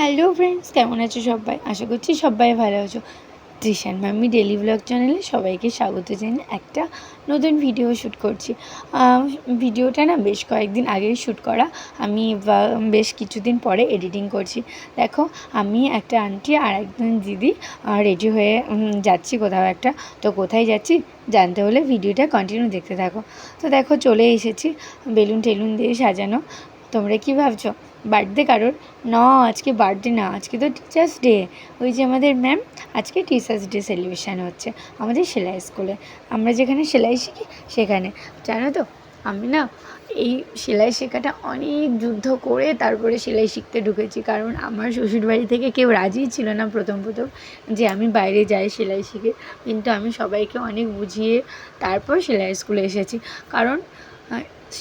Hello friends, কেমন আছো সবাই? আশা করছি সবাই ভালো আছো। তৃষান মাম্মি ডেলি ব্লগ চ্যানেলে সবাইকে স্বাগত জানিয়ে একটা নতুন ভিডিও শ্যুট করছি। ভিডিওটা না বেশ কয়েকদিন আগেই শ্যুট করা। আমি বেশ কিছুদিন পরে এডিটিং করছি। দেখো, আমি একটা আন্টি আর একজন দিদি রেডি হয়ে যাচ্ছি কোথাও একটা। তো কোথায় যাচ্ছি জানতে হলে ভিডিওটা কন্টিনিউ দেখতে থাকো। তো দেখো, চলে এসেছি। বেলুন টেলুন দিয়ে সাজানো। তোমরা কি ভাবছ? বার্থডে কারোর? না, আজকে বার্থডে না, আজকে তো টিচার্স ডে ওই যে আমাদের ম্যাম আজকে টিচার্স ডে সেলিব্রেশান হচ্ছে আমাদের সেলাই স্কুলে। আমরা যেখানে সেলাই শিখি, সেখানে। জানো তো, আমি না এই সেলাই শেখাটা অনেক যুদ্ধ করে তারপরে সেলাই শিখতে ঢুকেছি। কারণ আমার শ্বশুরবাড়ি থেকে কেউ রাজিই ছিল না প্রথম প্রথম যে আমি বাইরে যাই সেলাই শিখে। কিন্তু আমি সবাইকে অনেক বুঝিয়ে তারপর সেলাই স্কুলে এসেছি। কারণ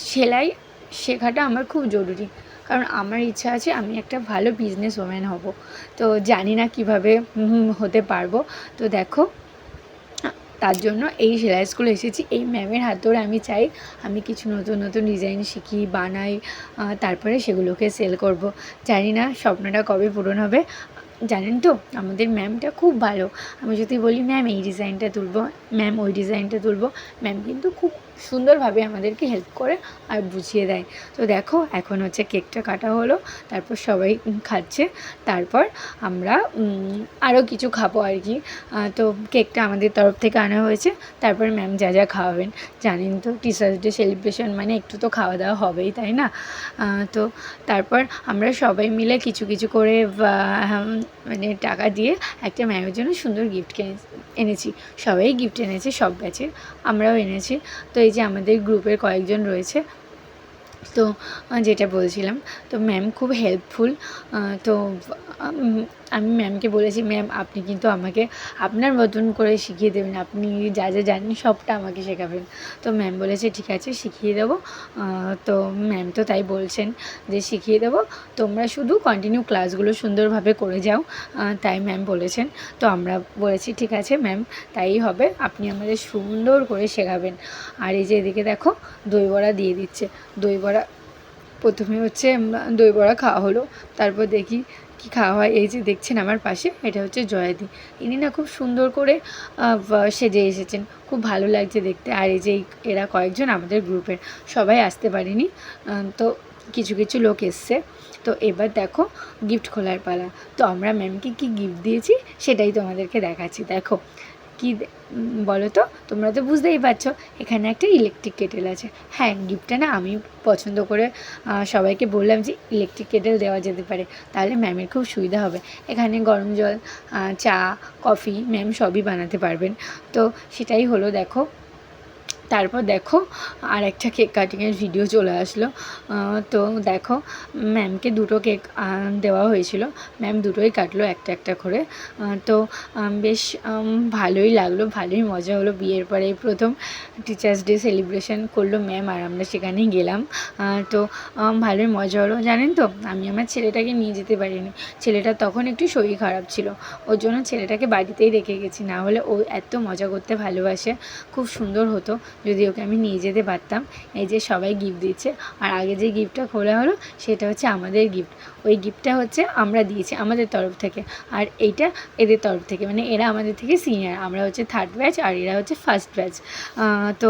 সেলাই শেখাটা আমার খুব জরুরি। কারণ আমার ইচ্ছা আছে আমি একটা ভালো বিজনেস ওম্যান হব। তো জানি না কীভাবে হতে পারব। তো দেখো, তার জন্য এই সেলাই স্কুলে এসেছি। এই ম্যামের হাত ধরে আমি চাই আমি কিছু নতুন নতুন ডিজাইন শিখি, বানাই তারপরে সেগুলোকে সেল করব। জানি না স্বপ্নটা কবে পূরণ হবে। জানেন তো, আমাদের ম্যামটা খুব ভালো। আমি যদি বলি ম্যাম এই ডিজাইনটা তুলবো। ম্যাম ওই ডিজাইনটা তুলবো। ম্যাম কিন্তু খুব সুন্দরভাবে আমাদেরকে হেল্প করে আর বুঝিয়ে দেয়। তো দেখো, এখন হচ্ছে কেকটা কাটা হলো, তারপর সবাই খাচ্ছে, তারপর আমরা আরও কিছু খাব আর কি। তো কেকটা আমাদের তরফ থেকে আনা হয়েছে, তারপর ম্যাম যা যা খাওয়াবেন। জানেন তো টিচার্স ডে সেলিব্রেশন মানে একটু তো খাওয়া দাওয়া হবেই, তাই না? তো তারপর আমরা সবাই মিলে কিছু কিছু করে মানে টাকা দিয়ে একটা ম্যামের জন্য সুন্দর গিফট এনেছি। সবাই গিফট এনেছে, সব ব্যাচের আমরাও এনেছি। তো এই যে আমাদের গ্রুপের কয়েকজন রয়েছে। তো যেটা বলছিলাম, তো ম্যাম খুব হেল্পফুল তো আমি ম্যামকে বলেছি ম্যাম আপনি কিন্তু আমাকে আপনার মতন করে শিখিয়ে দেবেন। আপনি যা যা জানেন সবটা আমাকে শেখাবেন। তো ম্যাম বলেছে, ঠিক আছে, শিখিয়ে দেবো। তো ম্যাম তো তাই বলছেন যে, শিখিয়ে দেবো। তোমরা শুধু কন্টিনিউ ক্লাসগুলো সুন্দরভাবে করে যাও। তাই ম্যাম বলেছেন। তো আমরা বলেছি, ঠিক আছে ম্যাম তাই হবে। আপনি আমাদের সুন্দর করে শেখাবেন। আর এই যে এদিকে দেখো, দই বড়া দিয়ে দিচ্ছে। দই বড়া প্রথমে হচ্ছে দই বড়া খাওয়া হলো, তারপর দেখি কি খাওয়া হয়। এই যে দেখছেন আমার পাশে, এটা হচ্ছে জয়াদি। ইনি না খুব সুন্দর করে সেজে এসেছেন। খুব ভালো লাগছে দেখতে। আর এই যে এরা কয়েকজন আমাদের গ্রুপের, সবাই আসতে পারেনি। তো কিছু কিছু লোক এসছে। তো এবার দেখো গিফট খোলার পালা। তো আমরা ম্যামকে কি গিফট দিয়েছি, সেটাই তোমাদেরকে দেখাচ্ছি। দেখো, কি বলো তো, তোমরা তো বুঝতেই পারছ, এখানে একটা ইলেকট্রিক কেটেল আছে। হ্যাঁ গিফটটা না আমি পছন্দ করে সবাইকে বললাম যে ইলেকট্রিক কেটেল দেওয়া যেতে পারে, তাহলে ম্যামের খুব সুবিধা হবে। এখানে গরম জল চা কফি ম্যাম সবই বানাতে পারবেন। তো সেটাই হলো, দেখো তারপর দেখো আর একটা কেক কাটিংয়ের ভিডিও চলে আসলো। তো দেখো ম্যামকে দুটো কেক দেওয়া হয়েছিল। ম্যাম দুটোই কাটলো একটা একটা করে। তো বেশ ভালোই লাগল, ভালোই মজা হলো বিয়ের পরে। প্রথম টিচার্স ডে সেলিব্রেশন করল ম্যাম আর আমরা সেখানেই গেলাম। তো ভালোই মজা হলো। জানেন তো, আমি আমার ছেলেটাকে নিয়ে যেতে পারিনি। ছেলেটার তখন একটু শরীর খারাপ ছিল। ওর জন্য ছেলেটাকে বাড়িতেই রেখে গেছি। না হলে ও এত মজা করতে ভালোবাসে। খুব সুন্দর হতো। যদি ওকে আমি নিয়ে যেতে পারতাম। এই যে সবাই গিফট দিচ্ছে। আর আগে যে গিফটটা খোলা হলো, সেটা হচ্ছে আমাদের গিফট ওই গিফটটা হচ্ছে আমরা দিয়েছি আমাদের তরফ থেকে। আর এইটা এদের তরফ থেকে। মানে এরা আমাদের থেকে সিনিয়র আমরা হচ্ছে থার্ড ব্যাচ আর এরা হচ্ছে ফার্স্ট ব্যাচ তো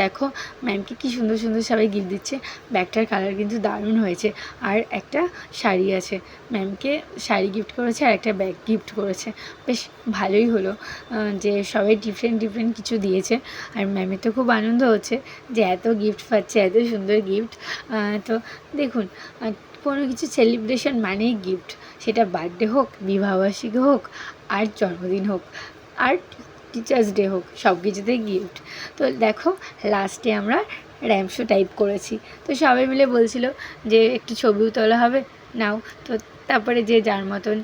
দেখো ম্যামকে কি সুন্দর সুন্দর সবাই গিফট দিচ্ছে। ব্যাগটার কালার কিন্তু দারুণ হয়েছে। আর একটা শাড়ি আছে। ম্যামকে শাড়ি গিফট করেছে আর একটা ব্যাগ গিফট করেছে। বেশ ভালোই হলো যে সবাই ডিফারেন্ট ডিফারেন্ট কিছু দিয়েছে। আর ম্যামের তো খুব আনন্দ হচ্ছে যে এত গিফট পাচ্ছে, এত সুন্দর গিফট তো দেখুন কোনো কিছু সেলিব্রেশন মানেই গিফট সেটা বার্থডে হোক, বিবাহবার্ষিকী হোক, আর জন্মদিন হোক। আর টিচার্স ডে হোক, সব কিছুতেই গিফট তো দেখো লাস্টে আমরা র্যামশো টাইপ করেছি। তো সবাই মিলে বলছিল যে, একটু ছবিও তোলা হবে, নাও। তো তারপরে যে যার মতন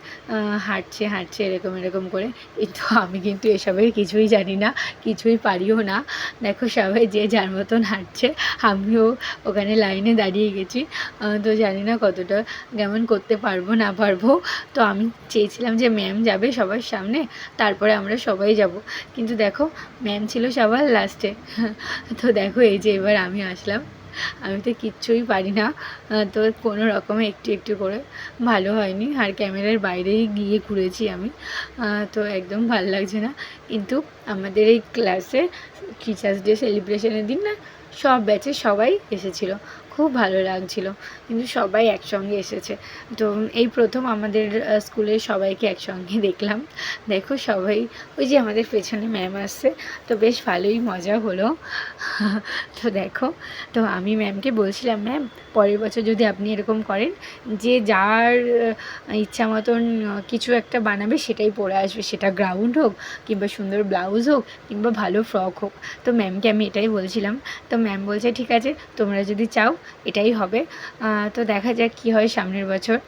হাঁটছে হাঁটছে এরকম এরকম করে। কিন্তু আমি কিন্তু এসবের কিছুই জানি না, কিছুই পারিও না। দেখো সবাই যে যার মতন হাঁটছে, আমিও ওখানে লাইনে দাঁড়িয়ে গেছি। তো জানি না কতটা কেমন করতে পারব, না পারব। তো আমি চেয়েছিলাম যে ম্যাম যাবে সবার সামনে, তারপরে আমরা সবাই যাব। কিন্তু দেখো, ম্যাম ছিল সবার লাস্টে। তো দেখো এই যে এবার আমি আসলাম। আমি তো কিচ্ছুই পারি না। তো কোনো রকমে একটু একটু করে। ভালো হয়নি। আর ক্যামেরার বাইরেই গিয়ে ঘুরেছি আমি। তো একদম ভালো লাগছে না। কিন্তু আমাদের এই ক্লাসে টিচার্স ডে সেলিব্রেশনের দিন না, সব ব্যাচে সবাই এসেছিল। খুব ভালো লাগছিল। কিন্তু সবাই একসঙ্গে এসেছে। তো এই প্রথম আমাদের স্কুলের সবাইকে একসঙ্গে দেখলাম। দেখো সবাই, ওই যে আমাদের পেছনে ম্যাম আসছে। তো বেশ ভালোই মজা হলো। তো দেখো, তো আমি ম্যামকে বলছিলাম ম্যাম পরের বছর যদি আপনি এরকম করেন, যে যার ইচ্ছা মতন কিছু একটা বানাবে, সেটাই পরে আসবে। সেটা গ্রাউন্ড হোক কিংবা সুন্দর ব্লাউজ হোক কিংবা ভালো ফ্রক হোক। তো ম্যামকে আমি এটাই বলছিলাম। তো ম্যাম বলছে, ঠিক আছে, তোমরা যদি চাও এটাই হবে। তো দেখা যাক কি হয় সামনের বছর।